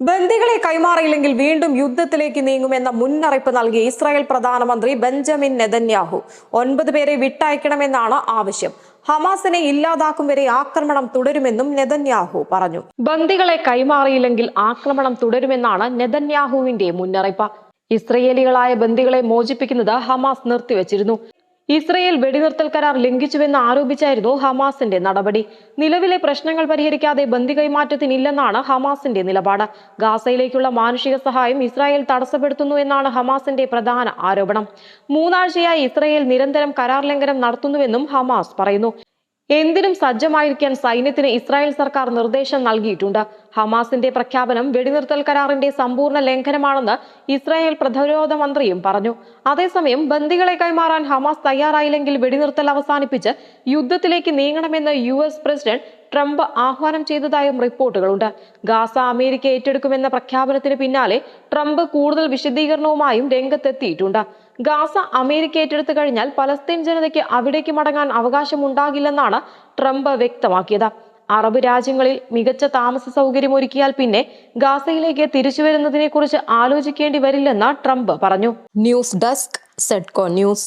ബന്ദികളെ കൈമാറിയില്ലെങ്കിൽ വീണ്ടും യുദ്ധത്തിലേക്ക് നീങ്ങുമെന്ന മുന്നറിയിപ്പ് നൽകി ഇസ്രായേൽ പ്രധാനമന്ത്രി ബെഞ്ചമിൻ നെതന്യാഹു. ഒൻപത് പേരെ വിട്ടയക്കണമെന്നാണ് ആവശ്യം. ഹമാസിനെ ഇല്ലാതാക്കും വരെ ആക്രമണം തുടരുമെന്നും നെതന്യാഹു പറഞ്ഞു. ബന്ദികളെ കൈമാറിയില്ലെങ്കിൽ ആക്രമണം തുടരുമെന്നാണ് നെതന്യാഹുവിന്റെ മുന്നറിയിപ്പ്. ഇസ്രയേലികളായ ബന്ദികളെ മോചിപ്പിക്കുന്നത് ഹമാസ് നിർത്തിവച്ചിരുന്നു. ഇസ്രയേൽ വെടിനിർത്തൽ കരാർ ലംഘിച്ചുവെന്ന് ആരോപിച്ചായിരുന്നു ഹമാസിന്റെ നടപടി. നിലവിലെ പ്രശ്നങ്ങൾ പരിഹരിക്കാതെ ബന്ദി കൈമാറ്റത്തിനില്ലെന്നാണ് ഹമാസിന്റെ നിലപാട്. ഗാസയിലേക്കുള്ള മാനുഷിക സഹായം ഇസ്രായേൽ തടസ്സപ്പെടുത്തുന്നു എന്നാണ് ഹമാസിന്റെ പ്രധാന ആരോപണം. മൂന്നാഴ്ചയായി ഇസ്രയേൽ നിരന്തരം കരാർ ലംഘനം നടത്തുന്നുവെന്നും ഹമാസ് പറയുന്നു. എന്തിനും സജ്ജമായിരിക്കാൻ സൈന്യത്തിന് ഇസ്രായേൽ സർക്കാർ നിർദ്ദേശം നൽകിയിട്ടുണ്ട്. ഹമാസിന്റെ പ്രഖ്യാപനം വെടിനിർത്തൽ കരാറിന്റെ സമ്പൂർണ ലംഘനമാണെന്ന് ഇസ്രായേൽ പ്രതിരോധ മന്ത്രിയും പറഞ്ഞു. അതേസമയം ബന്ദികളെ കൈമാറാൻ ഹമാസ് തയ്യാറായില്ലെങ്കിൽ വെടിനിർത്തൽ അവസാനിപ്പിച്ച് യുദ്ധത്തിലേക്ക് നീങ്ങണമെന്ന് യു പ്രസിഡന്റ് ട്രംപ് ആഹ്വാനം ചെയ്തതായും റിപ്പോർട്ടുകളുണ്ട്. ഗാസ അമേരിക്ക ഏറ്റെടുക്കുമെന്ന പ്രഖ്യാപനത്തിന് പിന്നാലെ ട്രംപ് കൂടുതൽ വിശദീകരണവുമായും രംഗത്തെത്തിയിട്ടുണ്ട്. ഗാസ അമേരിക്ക ഏറ്റെടുത്തു കഴിഞ്ഞാൽ പലസ്തീൻ ജനതയ്ക്ക് അവിടേക്ക് മടങ്ങാൻ അവകാശമുണ്ടാകില്ലെന്നാണ് ട്രംപ് വ്യക്തമാക്കിയത്. അറബ് രാജ്യങ്ങളിൽ മികച്ച താമസ സൗകര്യം ഒരുക്കിയാൽ പിന്നെ ഗാസയിലേക്ക് തിരിച്ചു വരുന്നതിനെ കുറിച്ച് ആലോചിക്കേണ്ടി വരില്ലെന്ന് ട്രംപ് പറഞ്ഞു. ന്യൂസ് ഡെസ്ക് സെഡ്കോ ന്യൂസ്.